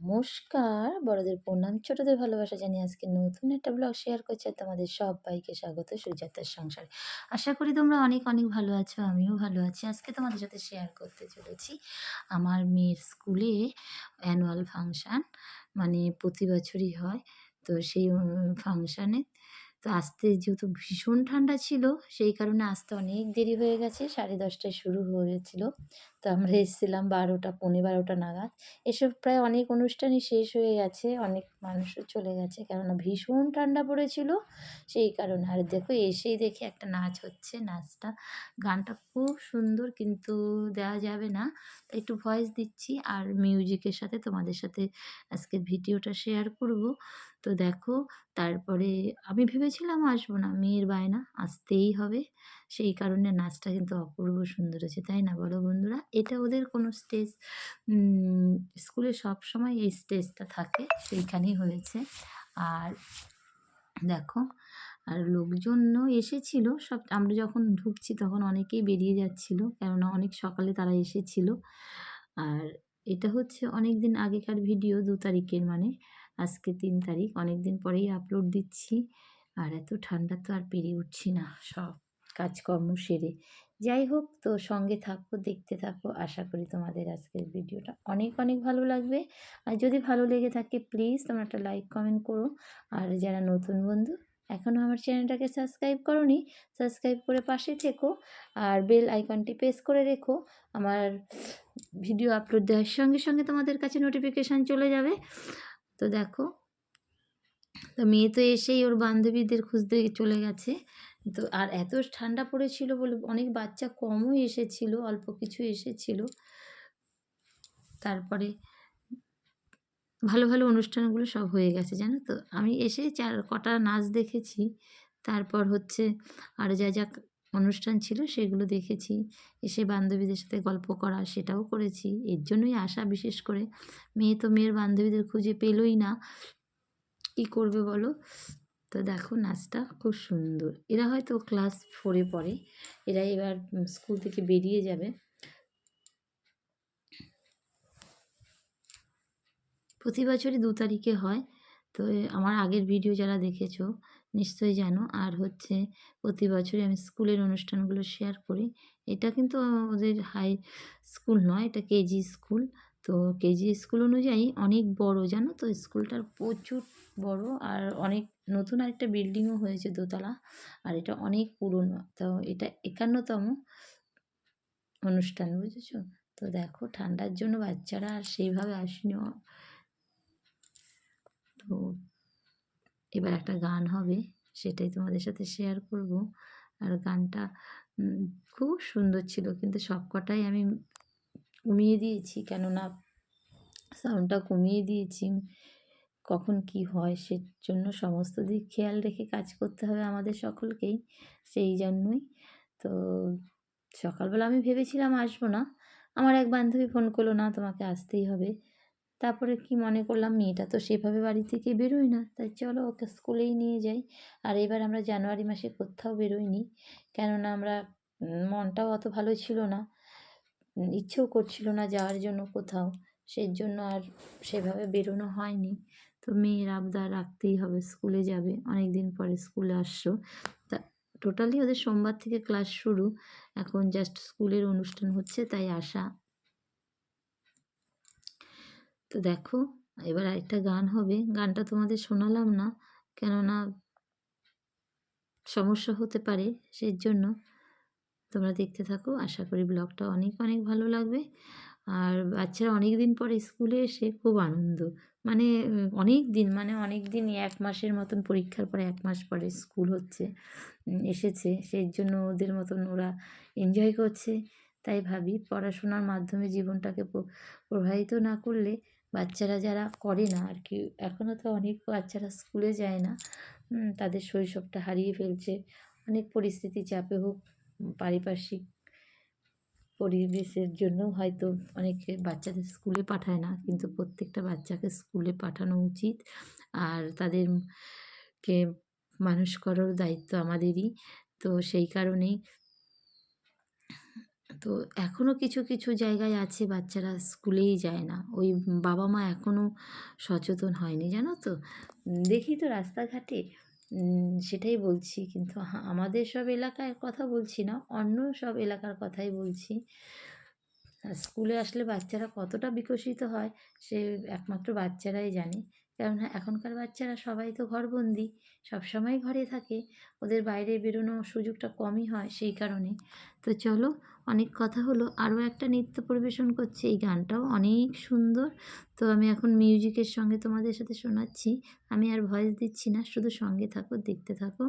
নমস্কার, বড়দের প্রণাম, ছোটদের ভালোবাসা জানিয়ে আজকে নতুন একটা ব্লগ শেয়ার করছি তোমাদের সবাইকে স্বাগত সুজাতার সংসারে। আশা করি তোমরা অনেক অনেক ভালো আছো, আমিও ভালো আছি। আজকে তোমাদের সাথে শেয়ার করতে চলেছি আমার মেয়ের স্কুলে অ্যানুয়াল ফাংশান মানে প্রতি বছরই হয়। তো সেই ফাংশানে তো আসতে যেহেতু ভীষণ ঠান্ডা ছিল, সেই কারণে আসতে অনেক দেরি হয়ে গেছে, সাড়ে দশটায় শুরু হয়েছিল। তো আমরা এসেছিলাম বারোটা, পৌনে বারোটা নাগাদ। এসব প্রায় অনেক অনুষ্ঠানই শেষ হয়ে গেছে, অনেক মানুষও চলে গেছে, কেননা ভীষণ ঠান্ডা পড়েছিল, সেই কারণে। আর দেখো, এসেই দেখি একটা নাচ হচ্ছে, নাচটা, গানটা খুব সুন্দর, কিন্তু দেওয়া যাবে না। একটু ভয়েস দিচ্ছি, আর মিউজিকের সাথে তোমাদের সাথে আজকে ভিডিওটা শেয়ার করব। তো দেখো, তারপরে আমি ভেবেছিলাম আসব না, মেয়ের বায়না আসতেই হবে। সেই কারণে নাচটা কিন্তু অপূর্ব সুন্দর হয়েছে, তাই না বলো বন্ধুরা? এটা ওদের কোনো স্টেজ স্কুলে সব সময় এই স্টেজটা থাকে, সেইখানেই হয়েছে। আর দেখো, আর লোকজনও এসেছিল, সব আমরা যখন ঢুকছি তখন অনেকেই বেরিয়ে যাচ্ছিল, কেননা অনেক সকালে তারা এসেছিল। আর এটা হচ্ছে অনেক দিন আগেকার ভিডিও, দু তারিখের মানে। আজকে তিন তারিখ অনেক দিন পরেই আপলোড দিচ্ছি। আর এত ঠান্ডা তো আর পেরিয়ে উঠছি না, সব কাজকর্ম সেরে। যাই হোক, তো সঙ্গে থাকো, দেখতে থাকো। আশা করি তোমাদের আজকের ভিডিওটা অনেক অনেক ভালো লাগবে। আর যদি ভালো লেগে থাকে প্লিজ তোমরা একটা লাইক কমেন্ট করো। আর যারা নতুন বন্ধু এখনও আমার চ্যানেলটাকে সাবস্ক্রাইব করনি সাবস্ক্রাইব করে পাশে থেকো। আর বেল আইকনটি প্রেস করে রেখো। আমার ভিডিও আপলোড দেওয়ার সঙ্গে সঙ্গে তোমাদের কাছে নোটিফিকেশান চলে যাবে। তো দেখো, তো মেয়ে তো এসেই ওর বান্ধবীদের খুঁজতে চলে গেছে। তো আর এত ঠান্ডা পড়েছিল বলে অনেক বাচ্চা কমও এসেছিল, অল্প কিছু এসেছিল। তারপরে ভালো ভালো অনুষ্ঠানগুলো সব হয়ে গেছে, জানো তো? আমি এসে চার কটা নাচ দেখেছি। তারপর হচ্ছে আর যা যা অনুষ্ঠান ছিল সেগুলো দেখেছি। এসে বান্ধবীদের সাথে গল্প করা সেটাও করেছি। এর জন্যই আশা বিশেষ করে। মেয়ে তো মেয়ের বান্ধবীদের খুঁজে পেলই না। কী করবে বলো? তো দেখো নাচটা খুব সুন্দর। এরা হয়তো ক্লাস ফোরে পড়ে। এরা এবার স্কুল থেকে বেরিয়ে যাবে। প্রতি বছরই দু তারিখে হয়। তো আমার আগের ভিডিও যারা দেখেছ, নিশ্চয়ই জানো। আর হচ্ছে প্রতি বছরই আমি স্কুলের অনুষ্ঠানগুলো শেয়ার করি। এটা কিন্তু ওদের হাই স্কুল নয়, এটা কেজি স্কুল তো কেজি স্কুল অনুযায়ী অনেক বড়, জানো তো? স্কুলটার প্রচুর বড় আর অনেক নতুন আরেকটা বিল্ডিংও হয়েছে দোতলা আর এটা অনেক পুরনো। তো এটা একান্নতম অনুষ্ঠান, বুঝেছ? তো দেখো, ঠান্ডার জন্য বাচ্চারা আর সেইভাবে আসেনি। তো এবার একটা গান হবে, সেটাই তোমাদের সাথে শেয়ার করব। আর গানটা খুব সুন্দর ছিল, কিন্তু সব কটাই আমি কমিয়ে দিয়েছি, কেননা সাউন্ডটা কমিয়ে দিয়েছি, কখন কি হয় সে জন্য সমস্ত দিক খেয়াল রেখে কাজ করতে হবে আমাদের সকলকেই, সেই জন্যই। তো সকালবেলা আমি ভেবেছিলাম আসব না, আমার এক বান্ধবী ফোন করল, না, তোমাকে আসতেই হবে। তারপরে কি মনে করলাম, মেয়েটা তো সেভাবে বাড়ি থেকে বেরোয় না, তাই চলো ওকে স্কুলেই নিয়ে যাই। আর এবার আমরা জানুয়ারি মাসে কোথাও বেরোইনি, কেননা আমরা মনটাও অত ভালো ছিল না ইচ্ছেও করছিল না যাওয়ার জন্য কোথাও সেই জন্য আর সেভাবে বেরোনো হয়নি। তো মেয়ের আবদার রাখতেই হবে, স্কুলে যাবে অনেক দিন পরে স্কুলে আসছো। তা, টোটালি ওদের সোমবার থেকে ক্লাস শুরু, এখন জাস্ট স্কুলের অনুষ্ঠান হচ্ছে, তাই আসা তো দেখো, এবার আরেকটা গান হবে। গানটা তোমাদের শোনালাম না, কেননা সমস্যা হতে পারে সেই জন্য তোমরা দেখতে থাকো, আশা করি ব্লগটা অনেক অনেক ভালো লাগবে। আর বাচ্চারা অনেক দিন পরে স্কুলে এসে খুব আনন্দ। মানে অনেক দিন মানে অনেক দিন এক মাসের মতন পরীক্ষার পরে এক মাস পরে স্কুল হচ্ছে এসেছে। সেই জন্য ওদের মতন ওরা এনজয় করছে। তাই ভাবি, পড়াশোনার মাধ্যমে জীবনটাকে প্রভাবিত না করলে বাচ্চারা যারা করে না আর কি এখনও তো অনেক বাচ্চারা স্কুলে যায় না তাদের শৈশবটা হারিয়ে ফেলছে। অনেক পরিস্থিতি চাপে হোক পারিপার্শ্বিক পরিবেশের জন্য হয়তো অনেকে বাচ্চাদের স্কুলে পাঠায় না, কিন্তু প্রত্যেকটা বাচ্চাকে স্কুলে পাঠানো উচিত। আর তাদেরকে মানুষ করার দায়িত্ব আমাদেরই। তো সেই কারণেই তো এখনও কিছু, কিছু জায়গায় আছে বাচ্চারা স্কুলেই যায় না। ওই বাবা-মা এখনও সচেতন হয়নি জানো তো? দেখি তো রাস্তাঘাটে সেটাই বলছি। কিন্তু আমাদের সব এলাকার কথা বলছি না, অন্য সব এলাকার কথাই বলছি। স্কুলে আসলে বাচ্চারা কতটা বিকশিত হয় সে একমাত্র বাচ্চারাই জানে। কেননা এখনকার বাচ্চারা সবাই তো ঘরবন্দি, সবসময় ঘরে থাকে। ওদের বাইরে বেরোনোর সুযোগটা কমই হয় সেই কারণে। তো চলো অনেক কথা হলো। আরও একটা নৃত্য পরিবেশন করছে। এই গানটাও অনেক সুন্দর। তো আমি এখন মিউজিকের সঙ্গে তোমাদের সাথে শোনাচ্ছি। আমি আর ভয়েস দিচ্ছি না। শুধু সঙ্গে থাকো, দেখতে থাকো।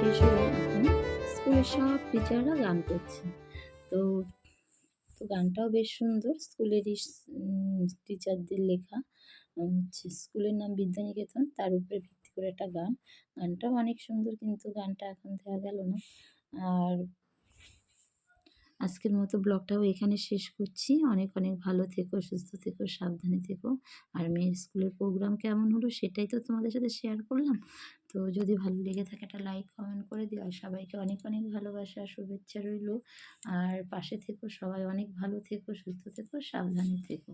স্কুলের সব টিচাররা গান করছে। তো, তো গানটাও বেশ সুন্দর স্কুলেরই টিচারদের লেখা। হচ্ছে স্কুলের নাম বিদ্যানিকেতন। তার উপরে ভিত্তি করে একটা গান। গানটাও অনেক সুন্দর কিন্তু গানটা এখন দেওয়া গেল না। আর আজকের মতো ব্লগটাও এখানে শেষ করছি। অনেক, অনেক ভালো থেকো, সুস্থ থেকো, সাবধানে থেকো। আর মেয়ের স্কুলের প্রোগ্রাম কেমন হলো সেটাই তো তোমাদের সাথে শেয়ার করলাম। তো যদি ভালো লেগে থাকে একটা লাইক, কমেন্ট করে দিও। আর সবাইকে অনেক, অনেক ভালোবাসা, শুভেচ্ছা রইল আর পাশে থেকো সবাই অনেক ভালো থেকো, সুস্থ থেকো, সাবধানে থেকো।